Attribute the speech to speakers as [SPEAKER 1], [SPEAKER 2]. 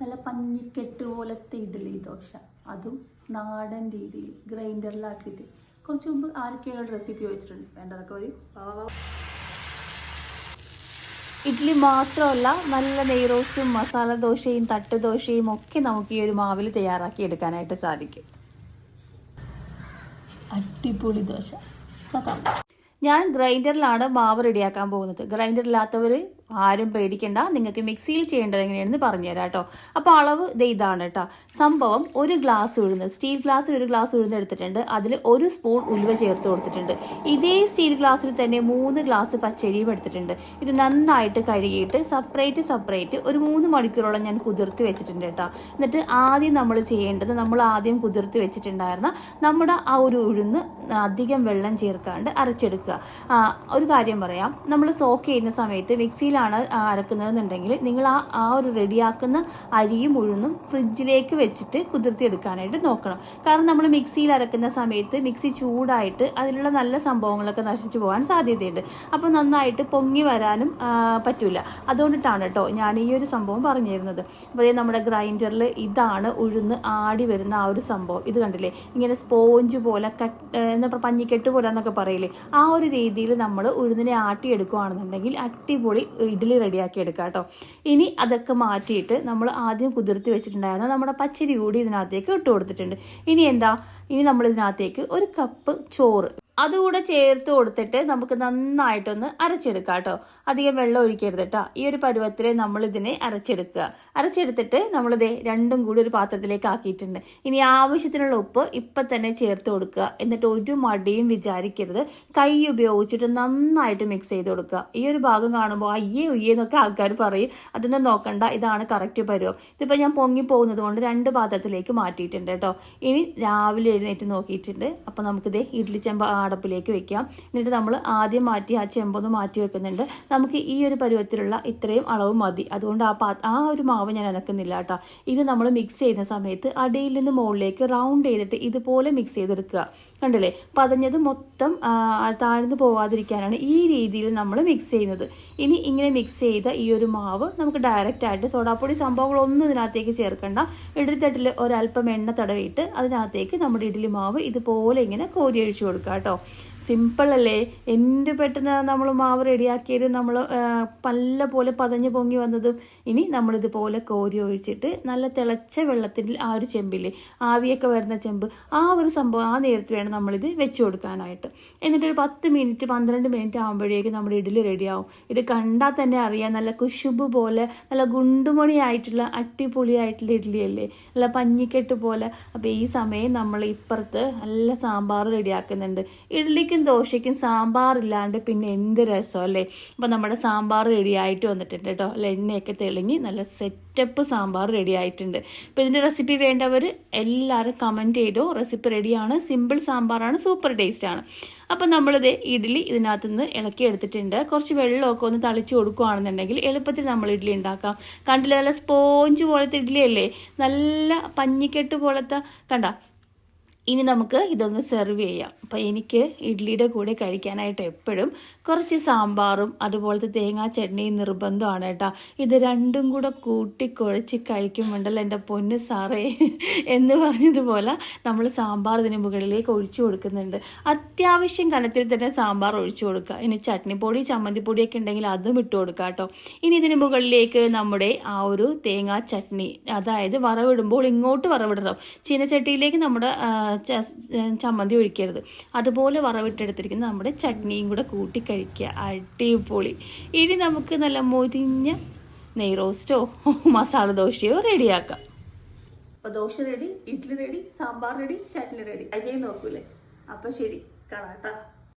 [SPEAKER 1] നല്ല പഞ്ഞിക്കെട്ട് പോലത്തെ ഇഡ്ഡലി ദോശ. അതും നാടൻ രീതിയിൽ ഗ്രൈൻഡറിലാക്കിയിട്ട്. കുറച്ച് മുമ്പ് ആരൊക്കെയാണ് റെസിപ്പി വെച്ചിട്ടുണ്ട്. വേണ്ടതൊക്കെ ഒരു. ഇഡ്ഡലി മാത്രമല്ല നല്ല നെയ്റോസ്റ്റും മസാല ദോശയും തട്ട് ദോശയും ഒക്കെ നമുക്ക് ഈ ഒരു മാവിൽ തയ്യാറാക്കി എടുക്കാനായിട്ട് സാധിക്കും. അടിപൊളി ദോശ. ഞാൻ ഗ്രൈൻഡറിലാണ് മാവ് റെഡിയാക്കാൻ പോകുന്നത്. ഗ്രൈൻഡർ ഇല്ലാത്തവർ ആരും പേടിക്കണ്ട. നിങ്ങൾക്ക് മിക്സിയിൽ ചെയ്യേണ്ടത് എങ്ങനെയാണെന്ന് പറഞ്ഞുതരാം കേട്ടോ. അപ്പോൾ അളവ് ഇതാണ് കേട്ടോ. സംഭവം ഒരു ഗ്ലാസ് ഉഴുന്ന് സ്റ്റീൽ ഗ്ലാസ്സിൽ ഒരു ഗ്ലാസ് ഉഴുന്ന് എടുത്തിട്ടുണ്ട്. അതിൽ ഒരു സ്പൂൺ ഉലുവ ചേർത്ത് കൊടുത്തിട്ടുണ്ട്. ഇതേ സ്റ്റീൽ ഗ്ലാസ്സിൽ തന്നെ മൂന്ന് ഗ്ലാസ് പച്ചരിയും എടുത്തിട്ടുണ്ട്. ഇത് നന്നായിട്ട് കഴുകിയിട്ട് സെപ്പറേറ്റ് സെപ്പറേറ്റ് ഒരു മൂന്ന് മണിക്കൂറോളം ഞാൻ കുതിർത്ത് വെച്ചിട്ടുണ്ട് കേട്ടോ. എന്നിട്ട് ആദ്യം നമ്മൾ ചെയ്യേണ്ടത് നമ്മൾ ആദ്യം കുതിർത്ത് വെച്ചിട്ടുണ്ടായിരുന്ന നമ്മുടെ ആ ഒരു ഉഴുന്ന് അധികം വെള്ളം ചേർക്കാണ്ട് അരച്ചെടുക്കുക. ആ, ഒരു കാര്യം പറയാം. നമ്മൾ സോക്ക് ചെയ്യുന്ന സമയത്ത് മിക്സിയിലാണ് അരക്കുന്നതെന്നുണ്ടെങ്കിൽ നിങ്ങൾ ആ ആ ഒരു റെഡിയാക്കുന്ന അരിയും ഉഴുന്നും ഫ്രിഡ്ജിലേക്ക് വെച്ചിട്ട് കുതിർത്തിയെടുക്കാനായിട്ട് നോക്കണം. കാരണം നമ്മൾ മിക്സിയിൽ അരക്കുന്ന സമയത്ത് മിക്സി ചൂടായിട്ട് അതിലുള്ള നല്ല സംഭവങ്ങളൊക്കെ നശിച്ചു പോകാൻ സാധ്യതയുണ്ട്. അപ്പോൾ നന്നായിട്ട് പൊങ്ങി വരാനും പറ്റില്ല പറ്റൂല. അതുകൊണ്ടിട്ടാണ് കേട്ടോ ഞാൻ ഈ ഒരു സംഭവം പറഞ്ഞു തരുന്നത് അപ്പോൾ ദേ നമ്മുടെ ഗ്രൈൻഡറിൽ ഇതാണ് ഉഴുന്ന് ആടി വരുന്ന ആ ഒരു സംഭവം. ഇത് കണ്ടില്ലേ? ഇങ്ങനെ സ്പോഞ്ച് പോലെ കട്ട് എന്താ പറയുക പഞ്ഞിക്കെട്ട് പോലെ എന്നൊക്കെ പറയില്ലേ? ആ രീതിയിൽ നമ്മൾ ഉഴുന്നിനെ ആട്ടിയെടുക്കുകയാണെന്നുണ്ടെങ്കിൽ അട്ടിപൊളി ഇഡ്ഡലി റെഡിയാക്കി എടുക്കാം കേട്ടോ. ഇനി അതൊക്കെ മാറ്റിയിട്ട് നമ്മൾ ആദ്യം കുതിർത്തി വെച്ചിട്ടുണ്ടായിരുന്ന നമ്മുടെ പച്ചരി കൂടി ഇതിനകത്തേക്ക് ഇട്ട് കൊടുത്തിട്ടുണ്ട്. ഇനി എന്താ? ഇനി നമ്മൾ ഇതിനകത്തേക്ക് ഒരു കപ്പ് ചോറ് അതുകൂടെ ചേർത്ത് കൊടുത്തിട്ട് നമുക്ക് നന്നായിട്ടൊന്ന് അരച്ചെടുക്കാം കേട്ടോ അധികം വെള്ളം ഒഴിക്കരുത് കേട്ടോ ഈ ഒരു പരുവത്തിൽ നമ്മൾ ഇതിനെ അരച്ചെടുക്കുക. അരച്ചെടുത്തിട്ട് നമ്മളിത് രണ്ടും കൂടി ഒരു പാത്രത്തിലേക്ക് ആക്കിയിട്ടുണ്ട്. ഇനി ആവശ്യത്തിനുള്ള ഉപ്പ് ഇപ്പം തന്നെ ചേർത്ത് കൊടുക്കുക. എന്നിട്ട് ഒരു മടിയും വിചാരിക്കരുത്. കൈ ഉപയോഗിച്ചിട്ട് നന്നായിട്ട് മിക്സ് ചെയ്ത് കൊടുക്കുക. ഈ ഒരു ഭാഗം കാണുമ്പോൾ അയ്യേ ഉയ്യേ എന്നൊക്കെ ആൾക്കാർ പറയും. അതൊന്നും നോക്കണ്ട. ഇതാണ് കറക്റ്റ് പരുവം. ഇതിപ്പോൾ ഞാൻ പൊങ്ങി പോകുന്നത് കൊണ്ട് രണ്ട് പാത്രത്തിലേക്ക് മാറ്റിയിട്ടുണ്ട് കേട്ടോ ഇനി രാവിലെ എഴുന്നേറ്റ് നോക്കിയിട്ടുണ്ട്. അപ്പോൾ നമുക്കിത് ഇഡ്ഡലി ചെമ്പ് അടപ്പിലേക്ക് വെക്കാം. എന്നിട്ട് നമ്മൾ ആദ്യം മാറ്റി ആ ചെമ്പൊന്ന് മാറ്റി വെക്കുന്നുണ്ട്. നമുക്ക് ഈ ഒരു പരുവത്തിലുള്ള ഇത്രയും അളവ് മതി. അതുകൊണ്ട് ആ പാ ആ ഒരു മാവ് ഞാൻ അനക്കുന്നില്ല കേട്ടോ. ഇത് നമ്മൾ മിക്സ് ചെയ്യുന്ന സമയത്ത് അടിയിൽ നിന്ന് മുകളിലേക്ക് റൗണ്ട് ചെയ്തിട്ട് ഇതുപോലെ മിക്സ് ചെയ്തെടുക്കുക. കണ്ടില്ലേ? പതഞ്ഞത് മൊത്തം താഴ്ന്നു പോവാതിരിക്കാനാണ് ഈ രീതിയിൽ നമ്മൾ മിക്സ് ചെയ്യുന്നത്. ഇനി ഇങ്ങനെ മിക്സ് ചെയ്ത ഈ ഒരു മാവ് നമുക്ക് ഡയറക്റ്റ് ആയിട്ട് സോഡാപ്പൊടി സംഭവങ്ങളൊന്നും ഇതിനകത്തേക്ക് ചേർക്കണ്ട. ഇഡലിത്തട്ടിൽ ഒരല്പം എണ്ണ തടവിയിട്ട് അതിനകത്തേക്ക് നമ്മുടെ ഇഡ്ഡലി മാവ് ഇതുപോലെ ഇങ്ങനെ കോരി അഴിച്ചു കൊടുക്കുക കേട്ടോ. സിമ്പിൾ അല്ലേ എന്ത് പെട്ടെന്ന് നമ്മൾ മാവ് റെഡിയാക്കിയത്? നമ്മൾ പല്ല പോലെ പതഞ്ഞ് പൊങ്ങി വന്നതും. ഇനി നമ്മളിതുപോലെ കോരി ഒഴിച്ചിട്ട് നല്ല തിളച്ച വെള്ളത്തിൽ ആ ഒരു ചെമ്പില്ലേ ആവിയൊക്കെ വരുന്ന ചെമ്പ് ആ ഒരു സംഭവം ആ നേരത്ത് വേണം നമ്മളിത് വെച്ച് കൊടുക്കാനായിട്ട്. എന്നിട്ട് ഒരു പത്ത് മിനിറ്റ് പന്ത്രണ്ട് മിനിറ്റ് ആകുമ്പോഴേക്കും നമ്മുടെ ഇഡ്ഡലി റെഡിയാവും. ഇത് കണ്ടാൽ തന്നെ അറിയാം നല്ല കുശുബ് പോലെ നല്ല ഗുണ്ടുമണിയായിട്ടുള്ള അടിപൊളിയായിട്ടുള്ള ഇഡ്ഡലി അല്ലേ നല്ല പഞ്ഞിക്കെട്ട് പോലെ. അപ്പോൾ ഈ സമയം നമ്മൾ ഇപ്പുറത്ത് നല്ല സാമ്പാർ റെഡിയാക്കുന്നുണ്ട്. ഇഡ്ഡലിക്കും ദോശയ്ക്കും സാമ്പാർ ഇല്ലാണ്ട് പിന്നെ എന്ത് രസം അല്ലേ? അപ്പോൾ നമ്മുടെ സാമ്പാർ റെഡിയായിട്ട് വന്നിട്ടുണ്ട് കേട്ടോ അല്ല? എണ്ണയൊക്കെ തെളിഞ്ഞ് നല്ല സെറ്റപ്പ് സാമ്പാർ റെഡിയായിട്ടുണ്ട് അപ്പോൾ ഇതിന്റെ റെസിപ്പി വേണ്ടവർ എല്ലാവരും കമന്റ് ചെയ്തോ. റെസിപ്പി റെഡിയാണ് സിമ്പിൾ സാമ്പാറാണ് സൂപ്പർ ടേസ്റ്റാണ് അപ്പം നമ്മളിത് ഇഡ്ഡലി ഇതിനകത്ത് നിന്ന് ഇളക്കി എടുത്തിട്ടുണ്ട്. കുറച്ച് വെള്ളമൊക്കെ ഒന്ന് തളിച്ച് കൊടുക്കുകയാണെന്നുണ്ടെങ്കിൽ എളുപ്പത്തിൽ നമ്മൾ ഇഡ്ഡലി ഉണ്ടാക്കാം. കണ്ടില്ല? നല്ല സ്പോഞ്ച് പോലത്തെ ഇഡ്ഡലി അല്ലേ? നല്ല പഞ്ഞിക്കെട്ട് പോലത്തെ കണ്ട? ഇനി നമുക്ക് ഇതൊന്ന് സെർവ് ചെയ്യാം. അപ്പോൾ എനിക്ക് ഇഡ്ഡലിയുടെ കൂടെ കഴിക്കാനായിട്ട് എപ്പോഴും കുറച്ച് സാമ്പാറും അതുപോലത്തെ തേങ്ങാ ചട്നിയും നിർബന്ധമാണ് കേട്ടോ. ഇത് രണ്ടും കൂടെ കൂട്ടിക്കുഴച്ച് കഴിക്കുമ്പോണ്ടല്ലോ എന്റെ പൊന്ന് സാറേ എന്ന് പറഞ്ഞതുപോലെ നമ്മൾ സാമ്പാർ ഇതിന് മുകളിലേക്ക് ഒഴിച്ചു കൊടുക്കുന്നുണ്ട്. അത്യാവശ്യം കനത്തിൽ തന്നെ സാമ്പാർ ഒഴിച്ചു കൊടുക്കുക. ഇനി ചട്നിപ്പൊടി ചമ്മന്തിപ്പൊടിയൊക്കെ ഉണ്ടെങ്കിൽ അതും ഇട്ട് കൊടുക്കുക കേട്ടോ. ഇനി ഇതിന് മുകളിലേക്ക് നമ്മുടെ ആ ഒരു തേങ്ങാ ചട്നി അതായത് വറവിടുമ്പോൾ ഇങ്ങോട്ട് വറവിടണം. ചീനച്ചട്ടിയിലേക്ക് നമ്മുടെ ചമ്മന്തി ഒഴിക്കരുത്. അതുപോലെ വറവിട്ടെടുത്തിരിക്കുന്ന നമ്മുടെ ചട്നിയും കൂടെ കൂട്ടി കഴിക്കുക. അടിപൊളി. ഇനി നമുക്ക് നല്ല മൊരിഞ്ഞ നെയ് റോസ്റ്റോ മസാല ദോശയോ റെഡിയാക്കാം. അപ്പോൾ dosa ready idli ready sambar ready chutney ready. Ajay നോക്കൂലേ? അപ്പോൾ ശരി. കാണാം കേട്ടോ